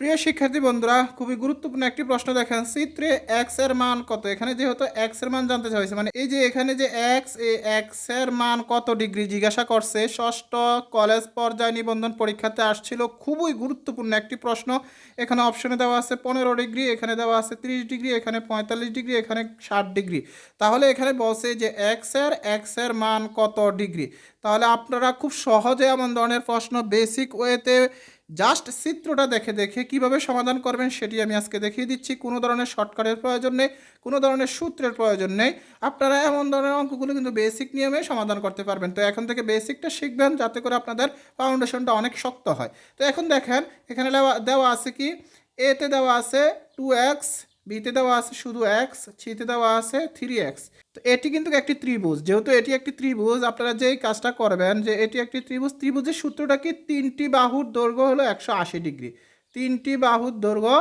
প্রিয় শিক্ষার্থী বন্ধুরা, খুবই গুরুত্বপূর্ণ একটি প্রশ্ন দেখেন। চিত্রে এক্সের মান কত? এখানে যেহেতু এক্সের মান জানতে চাইছে মানে এই যে এখানে যে এক্স এ এক্সের মান কত ডিগ্রি জিজ্ঞাসা করছে, ষষ্ঠ কলেজ পর্যায় নিবন্ধন পরীক্ষাতে আসছিল খুবই গুরুত্বপূর্ণ একটি প্রশ্ন। এখানে অপশনে দেওয়া আছে পনেরো ডিগ্রি, এখানে দেওয়া আছে তিরিশ ডিগ্রি, এখানে পঁয়তাল্লিশ ডিগ্রি, এখানে ষাট ডিগ্রি। তাহলে এখানে বলছে যে এক্সের এক্সের মান কত ডিগ্রি? তাহলে আপনারা খুব সহজে এমন ধরনের প্রশ্ন বেসিক ওয়েতে জাস্ট চিত্রটা দেখে দেখে কীভাবে সমাধান করবেন সেটি আমি আজকে দেখিয়ে দিচ্ছি। কোনো ধরনের শর্টকাটের প্রয়োজন নেই, কোনো ধরনের সূত্রের প্রয়োজন নেই। আপনারা এমন ধরনের অঙ্কগুলো কিন্তু বেসিক নিয়মে সমাধান করতে পারবেন। তো এখন থেকে বেসিকটা শিখবেন যাতে করে আপনাদের ফাউন্ডেশনটা অনেক শক্ত হয়। তো এখন দেখেন, এখানে দেওয়া- আছে কি? এতে দেওয়া আছে টু এক্স বিতে দেওয়া আছে শুধু এক্স সিতে দেওয়া আছে থ্রি এক্স তো এটি কিন্তু একটি ত্রিভুজ। যেহেতু এটি একটি ত্রিভুজ, আপনারা যেই কাজটা করবেন যে এটি একটি ত্রিভুজ, ত্রিভুজের সূত্রটা কি? তিনটি বাহুর দৈর্ঘ্য হলো একশো আশি ডিগ্রি। তিনটি বাহুর দৈর্ঘ্য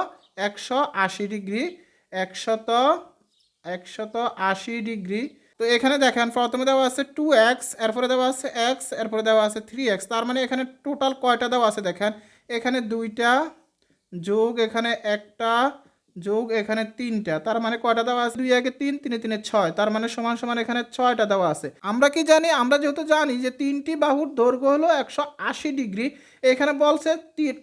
একশো আশি ডিগ্রি, একশত একশত আশি ডিগ্রি। তো এখানে দেখেন, প্রথমে দেওয়া আছে টু এক্স এরপরে দেওয়া আছে এক্স এরপরে দেওয়া আছে থ্রি এক্স তার মানে এখানে টোটাল কয়টা দেওয়া আছে দেখেন? এখানে দুইটা যোগ, এখানে একটা যোগ এখানে তিনটা, তার মানে কয়টা দেওয়া আছে? দুই আগে তিন, তিনে তিনে ছয়, তার মানে সমান সমান এখানে ছয়টা দেওয়া আছে। আমরা কি জানি? আমরা যেহেতু জানি যে তিনটি বাহুর দৈর্ঘ্য হলো একশো আশি ডিগ্রি, এখানে বলছে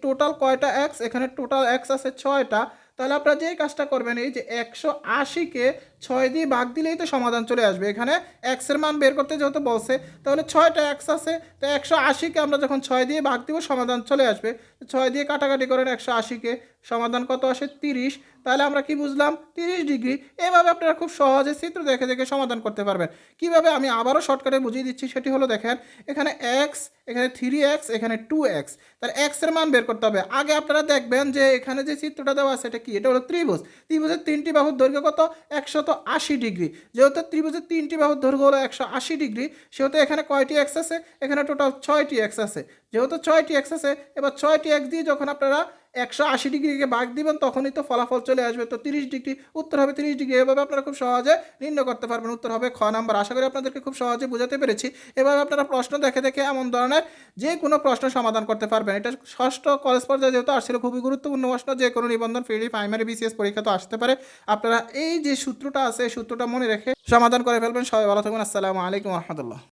টোটাল কয়টা এক্স এখানে টোটাল এক্স আছে ছয়টা। তাহলে আপনারা যেই কাজটা করবেন, এই যে একশো আশিকে ছয় দিয়ে ভাগ দিলেই তো সমাধান চলে আসবে। এখানে এক্সের মান বের করতে যেহেতু বলছে, তাহলে ছয়টা এক্স আছে, তো একশো আশিকে আমরা যখন ছয় দিয়ে ভাগ দিব, সমাধান চলে আসবে। ছয় দিয়ে কাটাকাটি করেন একশো আশিকে, সমাধান কত আসে? তিরিশ। তাহলে আমরা কি বুঝলাম? তিরিশ ডিগ্রি। এভাবে আপনারা খুব সহজে চিত্র দেখে দেখে সমাধান করতে পারবেন। কীভাবে আমি আবারও শর্টকাটে বুঝিয়ে দিচ্ছি, সেটি হলো দেখেন, এখানে এক্স এখানে থ্রি এক্স এখানে টু এক্স তার এক্সের মান বের করতে হবে। আগে আপনারা দেখবেন যে এখানে যে চিত্রটা দেওয়া আছে, এটা কি? এটা হলো ত্রিভুজ। ত্রিভুজের তিনটি বাহুর দৈর্ঘ্য কত? একশত আশি ডিগ্রি। যেহেতু ত্রিভুজের তিনটি বাহুর দৈর্ঘ্য হলো একশো আশি ডিগ্রি, সেহেতু এখানে কয়টি এক্স আছে এখানে টোটাল ছয়টি এক্স আছে যেহেতু ছয়টি এক্স আছে এবার ছয়টি এক্স দিয়ে যখন আপনারা একশো আশি ডিগ্রিকে ভাগ দিবেন, তখনই তো ফলাফল চলে আসবে। তো তিরিশ ডিগ্রি, উত্তর হবে তিরিশ ডিগ্রি। এভাবে আপনারা খুব সহজে নির্ণয় করতে পারবেন। উত্তর হবে খ নাম্বার। আশা করি আপনাদেরকে খুব সহজে বোঝাতে পেরেছি। এভাবে আপনারা প্রশ্ন দেখে দেখে এমন ধরনের যে কোনো প্রশ্ন সমাধান করতে পারবেন। এটা ষষ্ঠ কলেজ পর্যায়ে যেহেতু আসছিল, খুবই গুরুত্বপূর্ণ প্রশ্ন। যে কোনো নিবন্ধন ফিরি প্রাইমারি, বিসিএস পরীক্ষা তো আসতে পারে। আপনারা এই যে সূত্রটা আছে, সূত্রটা মনে রেখে সমাধান করে ফেলবেন। সবাই ভালো থাকবেন। আসসালামু আলাইকুম রহমতুল্লাহ।